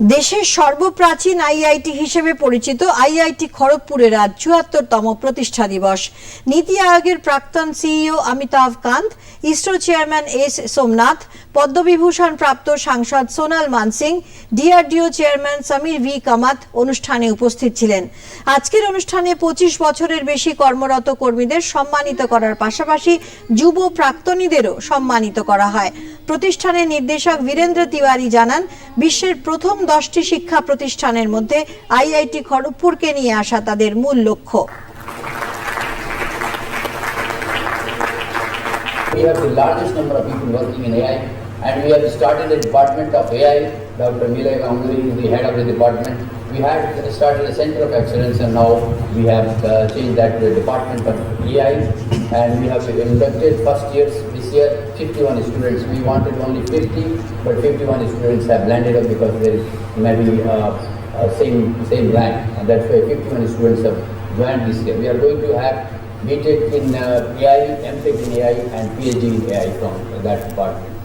দেশের সর্বপ্রাচীন আইআইটি হিসেবে পরিচিত আইআইটি খড়গপুরের আজ চুয়াত্তরতম প্রতিষ্ঠা দিবস। নীতি আয়োগের প্রাক্তন CEO Amitabh Kant, ISRO chairman S Somnath, Padmavibhushan প্রাপ্ত সাংসদ Sonal Mansingh, DRDO chairman Samir V Kamat অনুষ্ঠানে উপস্থিত ছিলেন। আজকের অনুষ্ঠানে পঁচিশ বছরের বেশি কর্মরত কর্মীদের সম্মানিত করার পাশাপাশি যুব প্রাক্তনীদেরও সম্মানিত করা হয়। প্রতিষ্ঠানের নির্দেশক বীরেন্দ্র তিওয়ারি জানান বিশ্বের প্রথম দশটি শিক্ষা প্রতিষ্ঠানের মধ্যে আইআইটি খড়গপুরকে নিয়ে আসা তাদের মূল লক্ষ্য We have the largest number of people working in AI, and we have started the department of AI. Dr. Nilay Ganguly is the head of the department. We had started a center of excellence, and now we have uh, changed that to the department of AI. And we have inducted first years this year 51 students. We wanted only 50, but 51 students have landed up because is maybe uh, uh, same same rank, and that's why 51 students have joined this year. We are going to have BTech in uh, AI, MTech in AI, and PhD in AI from that department.